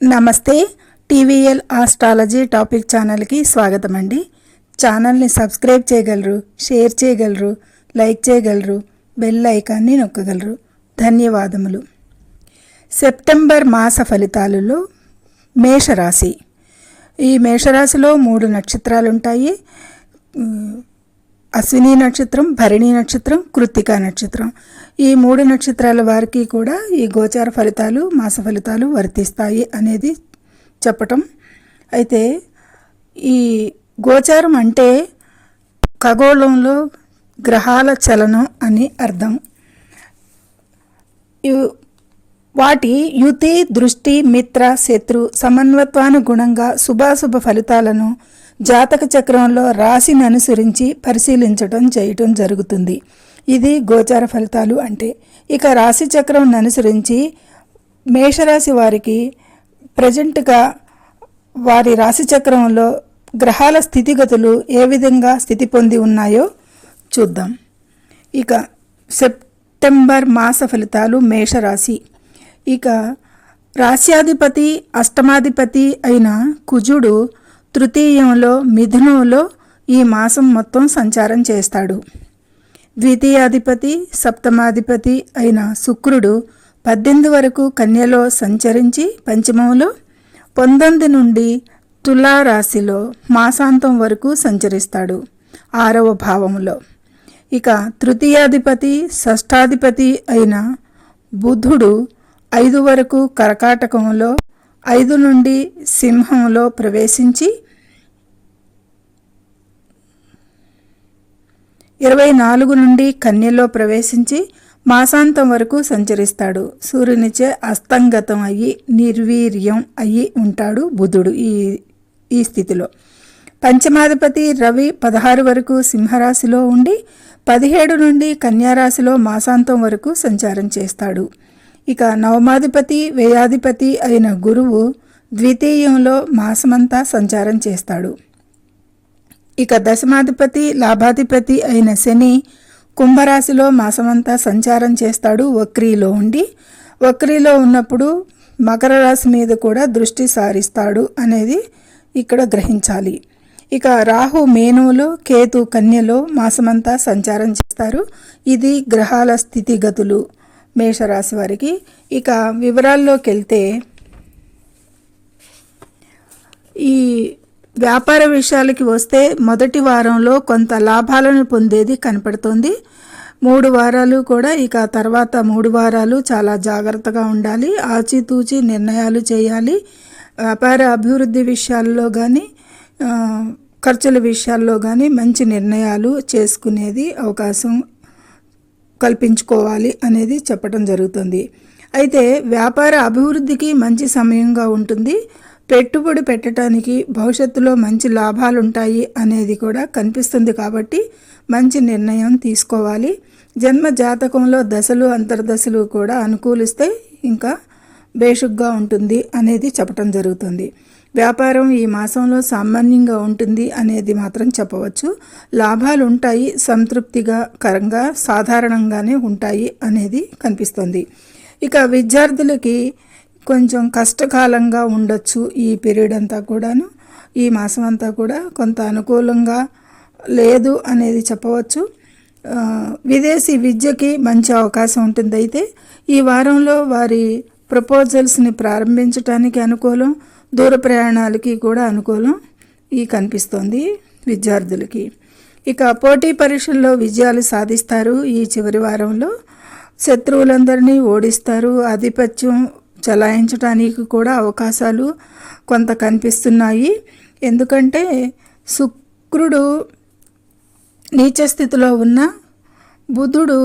నమస్తే TVL astrology topic ఛానల్కి స్వాగతం అండి ఛానల్ని సబ్స్క్రైబ్ చేయగలరు షేర్ చేయగలరు లైక్ చేయగలరు బెల్ ఐకాన్ని నొక్కగలరు. ధన్యవాదములు. సెప్టెంబర్ మాస ఫలితాలలో మేషరాశి. ఈ మేషరాశిలో మూడు నక్షత్రాలు ఉంటాయి అశ్విని నక్షత్రం భరణి నక్షత్రం కృత్తికా నక్షత్రం. ఈ మూడు నక్షత్రాల వారికి కూడా ఈ గోచార ఫలితాలు మాస ఫలితాలు వర్తిస్తాయి అనేది చెప్పటం. అయితే ఈ గోచారం అంటే ఖగోళంలో గ్రహాల చలనం అని అర్థం. వాటి యుతి దృష్టి మిత్ర శత్రు సమన్వత్వానుగుణంగా శుభాశుభ ఫలితాలను జాతక చక్రంలో రాశిని అనుసరించి పరిశీలించడం చేయటం జరుగుతుంది. ఇది గోచార ఫలితాలు అంటే ఇక రాశి చక్రం అనుసరించి మేషరాశి వారికి ప్రజెంట్గా వారి రాశి చక్రంలో గ్రహాల స్థితిగతులు ఏ విధంగా స్థితి పొంది ఉన్నాయో చూద్దాం. ఇక సెప్టెంబర్ మాస ఫలితాలు మేషరాశి. ఇక రాశ్యాధిపతి అష్టమాధిపతి అయిన కుజుడు తృతీయంలో మిథునంలో ఈ మాసం మొత్తం సంచారం చేస్తాడు. ద్వితీయాధిపతి సప్తమాధిపతి అయిన శుక్రుడు పద్దెనిమిది వరకు కన్యలో సంచరించి పంచమంలో పంతొమ్మిది నుండి తులారాశిలో మాసాంతం వరకు సంచరిస్తాడు ఆరవ భావములో. ఇక తృతీయాధిపతి షష్ఠాధిపతి అయిన బుధుడు ఐదు వరకు కర్కాటకంలో ఐదు నుండి సింహంలో ప్రవేశించి ఇరవై నాలుగు నుండి కన్యలో ప్రవేశించి మాసాంతం వరకు సంచరిస్తాడు. సూర్యునిచే అస్తంగతం అయ్యి నిర్వీర్యం అయ్యి ఉంటాడు బుధుడు ఈ ఈ స్థితిలో. పంచమాధిపతి రవి పదహారు వరకు సింహరాశిలో ఉండి పదిహేడు నుండి కన్యారాశిలో మాసాంతం వరకు సంచారం చేస్తాడు. ఇక నవమాధిపతి వ్యయాధిపతి అయిన గురువు ద్వితీయంలో మాసమంతా సంచారం చేస్తాడు. ఇక దశమాధిపతి లాభాధిపతి అయిన శని కుంభరాశిలో మాసమంతా సంచారం చేస్తాడు. వక్రీలో ఉండి వక్రీలో ఉన్నప్పుడు మకర రాశి మీద కూడా దృష్టి సారిస్తాడు అనేది ఇక్కడ గ్రహించాలి. ఇక రాహు మేనువులో కేతు కన్యలో మాసమంతా సంచారం చేస్తారు. ఇది గ్రహాల స్థితిగతులు. మేషరాశి వారికి ఇక వివరాల్లోకి వెళ్తే ఈ వ్యాపార విషయాలకి వస్తే మొదటి వారంలో కొంత లాభాలను పొందేది కనపడుతోంది. మూడు వారాలు కూడా ఇక తర్వాత మూడు వారాలు చాలా జాగ్రత్తగా ఉండాలి. ఆచితూచి నిర్ణయాలు చేయాలి. వ్యాపార అభివృద్ధి విషయాల్లో కానీ ఖర్చుల విషయాల్లో కానీ మంచి నిర్ణయాలు చేసుకునేది అవకాశం కల్పించుకోవాలి అనేది చెప్పడం జరుగుతుంది. అయితే వ్యాపార అభివృద్ధికి మంచి సమయంగా ఉంటుంది. పెట్టుబడి పెట్టడానికి భవిష్యత్తులో మంచి లాభాలు ఉంటాయి అనేది కూడా కనిపిస్తుంది కాబట్టి మంచి నిర్ణయం తీసుకోవాలి. జన్మ జాతకంలో దశలు అంతర్దశలు కూడా అనుకూలిస్తే ఇంకా బేషుగ్గా ఉంటుంది అనేది చెప్పడం జరుగుతుంది. వ్యాపారం ఈ మాసంలో సామాన్యంగా ఉంటుంది అనేది మాత్రం చెప్పవచ్చు. లాభాలు ఉంటాయి సంతృప్తిగా కరంగా సాధారణంగానే ఉంటాయి అనేది కనిపిస్తుంది. ఇక విద్యార్థులకి కొంచెం కష్టకాలంగా ఉండొచ్చు ఈ పీరియడ్ అంతా కూడాను. ఈ మాసం అంతా కూడా కొంత అనుకూలంగా లేదు అనేది చెప్పవచ్చు. విదేశీ విద్యకి మంచి అవకాశం ఉంటుంది అయితే ఈ వారంలో వారి ప్రపోజల్స్ని ప్రారంభించడానికి అనుకూలం దూర ప్రయాణాలకి కూడా అనుకూలం ఈ కనిపిస్తోంది విద్యార్థులకి. ఇక పోటీ పరీక్షల్లో విజయాలు సాధిస్తారు ఈ చివరి వారంలో. శత్రువులందరినీ ఓడిస్తారు ఆధిపత్యం చలాయించడానికి కూడా అవకాశాలు కొంత కనిపిస్తున్నాయి. ఎందుకంటే శుక్రుడు నీచ స్థితిలో ఉన్న బుధుడు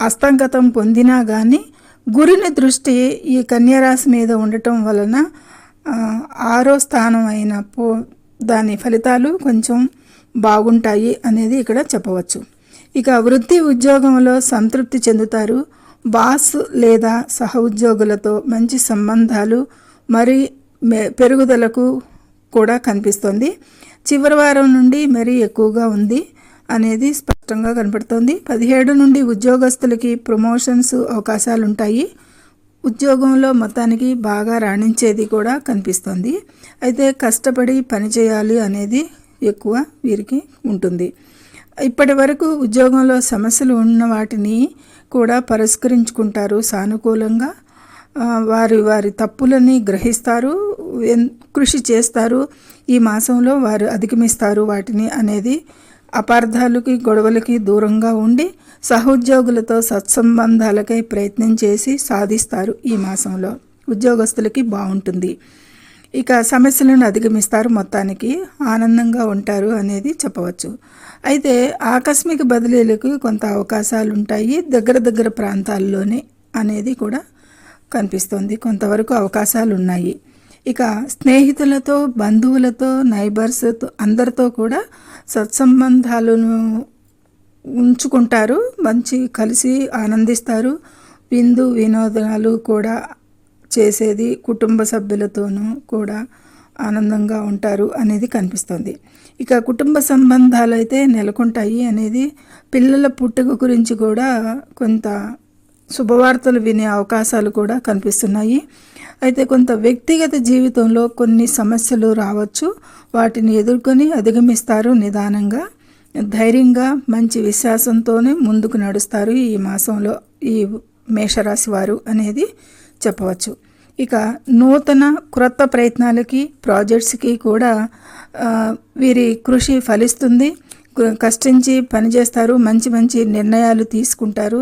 అస్తంగతం పొందినా కానీ గురుని దృష్టి ఈ కన్యరాశి మీద ఉండటం వలన ఆరో స్థానం అయిన పో దాని ఫలితాలు కొంచెం బాగుంటాయి అనేది ఇక్కడ చెప్పవచ్చు. ఇక వృత్తి ఉద్యోగంలో సంతృప్తి చెందుతారు. బాస్ లేదా సహ ఉద్యోగులతో మంచి సంబంధాలు మరి పెరుగుదలకు కూడా కనిపిస్తుంది. చివరి వారం నుండి మరీ ఎక్కువగా ఉంది అనేది స్పష్టంగా కనపడుతోంది. పదిహేడు నుండి ఉద్యోగస్తులకి ప్రమోషన్స్ అవకాశాలు ఉంటాయి ఉద్యోగంలో మొత్తానికి బాగా రాణించేది కూడా కనిపిస్తుంది. అయితే కష్టపడి పని చేయాలి అనేది ఎక్కువ వీరికి ఉంటుంది. ఇప్పటి వరకు ఉద్యోగంలో సమస్యలు ఉన్న వాటిని కూడా పరిష్కరించుకుంటారు. సానుకూలంగా వారి వారి తప్పులని గ్రహిస్తారు. కృషి చేస్తారు. ఈ మాసంలో వారు అధిగమిస్తారు వాటిని అనేది అపార్థాలకి గొడవలకి దూరంగా ఉండి సహోద్యోగులతో సత్సంబంధాలకై ప్రయత్నం చేసి సాధిస్తారు ఈ మాసంలో. ఉద్యోగస్తులకి బాగుంటుంది. ఇక సమస్యలను అధిగమిస్తారు మొత్తానికి. ఆనందంగా ఉంటారు అనేది చెప్పవచ్చు. అయితే ఆకస్మిక బదిలీలకు కొంత అవకాశాలు ఉంటాయి దగ్గర దగ్గర ప్రాంతాల్లోనే అనేది కూడా కనిపిస్తుంది. కొంతవరకు అవకాశాలు ఉన్నాయి ఇక స్నేహితులతో బంధువులతో నైబర్స్తో అందరితో కూడా సత్సంబంధాలను ఉంచుకుంటారు. మంచి కలిసి ఆనందిస్తారు. విందు వినోదాలు కూడా చేసేది కుటుంబ సభ్యులతోనూ కూడా ఆనందంగా ఉంటారు అనేది కనిపిస్తుంది. ఇక కుటుంబ సంబంధాలు అయితే నెలకొంటాయి అనేది పిల్లల పుట్టుక గురించి కూడా కొంత శుభవార్తలు వినే అవకాశాలు కూడా కనిపిస్తున్నాయి. అయితే కొంత వ్యక్తిగత జీవితంలో కొన్ని సమస్యలు రావచ్చు. వాటిని ఎదుర్కొని అధిగమిస్తారు నిదానంగా ధైర్యంగా మంచి విశ్వాసంతోనే ముందుకు నడుస్తారు ఈ మాసంలో ఈ మేషరాశి వారు అనేది చెప్పవచ్చు. ఇక నూతన క్రొత్త ప్రయత్నాలకి ప్రాజెక్ట్స్కి కూడా వీరి కృషి ఫలిస్తుంది. కష్టించి పనిచేస్తారు మంచి మంచి నిర్ణయాలు తీసుకుంటారు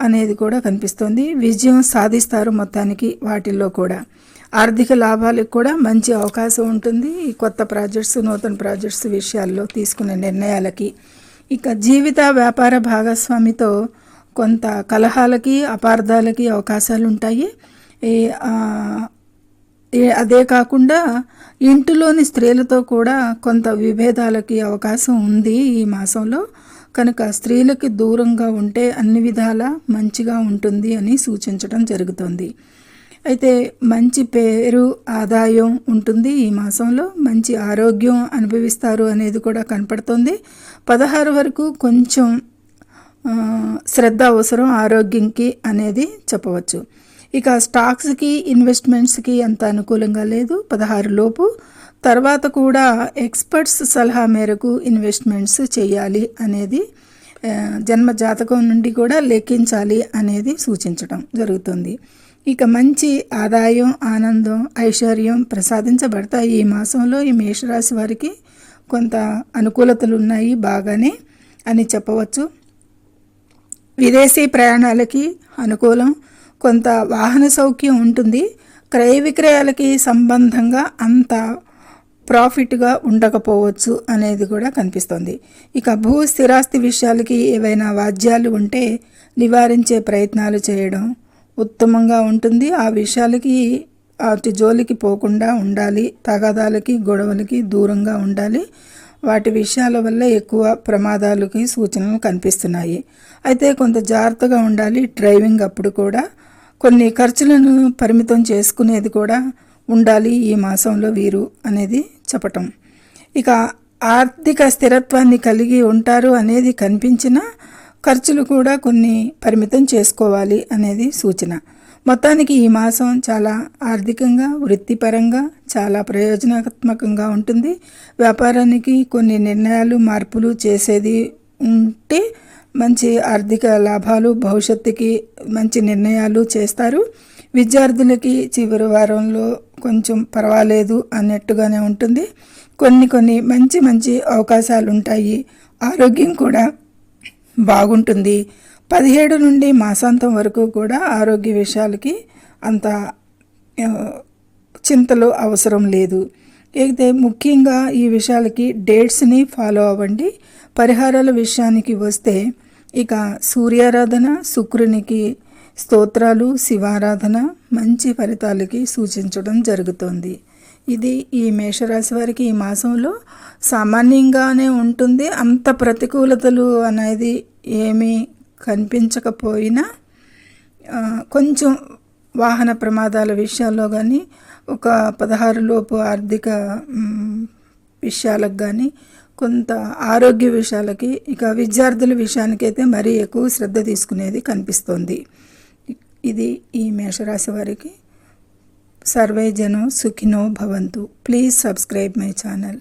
అనేది కూడా కనిపిస్తుంది. విజయం సాధిస్తారు మొత్తానికి వాటిల్లో కూడా. ఆర్థిక లాభాలకు కూడా మంచి అవకాశం ఉంటుంది. ఈ కొత్త ప్రాజెక్ట్స్ నూతన ప్రాజెక్ట్స్ విషయాల్లో తీసుకునే నిర్ణయాలకి. ఇక జీవిత వ్యాపార భాగస్వామితో కొంత కలహాలకి అపార్థాలకి అవకాశాలు ఉంటాయి ఈ, అదే కాకుండా ఇంటిలోని స్త్రీలతో కూడా కొంత విభేదాలకి అవకాశం ఉంది ఈ మాసంలో. కనుక స్త్రీలకి దూరంగా ఉంటే అన్ని విధాల మంచిగా ఉంటుంది అని సూచించడం జరుగుతుంది. అయితే మంచి పేరు ఆదాయం ఉంటుంది ఈ మాసంలో. మంచి ఆరోగ్యం అనుభవిస్తారు అనేది కూడా కనపడుతుంది. పదహారు వరకు కొంచెం శ్రద్ధ అవసరం ఆరోగ్యంకి అనేది చెప్పవచ్చు. ఇక స్టాక్స్కి ఇన్వెస్ట్మెంట్స్కి అంత అనుకూలంగా లేదు. పదహారు లోపు. తర్వాత కూడా ఎక్స్పర్ట్స్ సలహా మేరకు ఇన్వెస్ట్మెంట్స్ చేయాలి అనేది జన్మ జాతకం నుండి కూడా లెక్కించాలి అనేది సూచించడం జరుగుతుంది. ఇక మంచి ఆదాయం ఆనందం ఐశ్వర్యం ప్రసాదించబడతాయి. ఈ మాసంలో ఈ మేషరాశి వారికి కొంత అనుకూలతలు ఉన్నాయి బాగానే అని చెప్పవచ్చు. విదేశీ ప్రయాణాలకి అనుకూలం. కొంత వాహన సౌఖ్యం ఉంటుంది. క్రయ విక్రయాలకి సంబంధంగా అంత ప్రాఫిట్గా ఉండకపోవచ్చు అనేది కూడా కనిపిస్తుంది. ఇక భూ స్థిరాస్తి విషయాలకి ఏవైనా వాద్యాలు ఉంటే నివారించే ప్రయత్నాలు చేయడం ఉత్తమంగా ఉంటుంది. ఆ విషయాలకి వాటి జోలికి పోకుండా ఉండాలి. తగాదాలకి గొడవలకి దూరంగా ఉండాలి. వాటి విషయాల వల్ల ఎక్కువ ప్రమాదాలకి సూచనలు కనిపిస్తున్నాయి. అయితే కొంత జాగ్రత్తగా ఉండాలి. డ్రైవింగ్ అప్పుడు కూడా కొన్ని ఖర్చులను పరిమితం చేసుకునేది కూడా ఉండాలి ఈ మాసంలో వీరు అనేది చెప్పటం. ఇక ఆర్థిక స్థిరత్వాన్ని కలిగి ఉంటారు అనేది కనిపించిన ఖర్చులు కూడా కొన్ని పరిమితం చేసుకోవాలి అనేది సూచన. మొత్తానికి ఈ మాసం చాలా ఆర్థికంగా వృత్తిపరంగా చాలా ప్రయోజనాత్మకంగా ఉంటుంది. వ్యాపారానికి కొన్ని నిర్ణయాలు మార్పులు చేసేది ఉంటే మంచి ఆర్థిక లాభాలు భవిష్యత్తుకి మంచి నిర్ణయాలు చేస్తారు. విద్యార్థులకి చివరి వారంలో కొంచెం పర్వాలేదు అన్నట్టుగానే ఉంటుంది. కొన్ని కొన్ని మంచి మంచి అవకాశాలు ఉంటాయి ఆరోగ్యం కూడా బాగుంటుంది. పదిహేడు నుండి మాసాంతం వరకు కూడా ఆరోగ్య విషయాలకి అంత చింతలు అవసరం లేదు. అయితే ముఖ్యంగా ఈ విషయాలకి డేట్స్ని ఫాలో అవ్వండి. పరిహారాల విషయానికి వస్తే ఇక సూర్యారాధన శుక్రునికి స్తోత్రాలు శివారాధన మంచి ఫలితాలకి సూచించడం జరుగుతుంది. ఇది ఈ మేషరాశి వారికి ఈ మాసంలో సామాన్యంగానే ఉంటుంది. అంత ప్రతికూలతలు అనేది ఏమీ కనిపించకపోయినా కొంచెం వాహన ప్రమాదాల విషయాల్లో కానీ ఒక పదహారు లోపు ఆర్థిక విషయాలకు కానీ కొంత ఆరోగ్య విషయాలకి ఇక విద్యార్థుల విషయానికైతే మరీ ఎక్కువ శ్రద్ధ తీసుకునేది కనిపిస్తుంది. ఇది ఈ మేషరాశి వారికి. సర్వేజనో సుఖినో భవంతు. Please subscribe my channel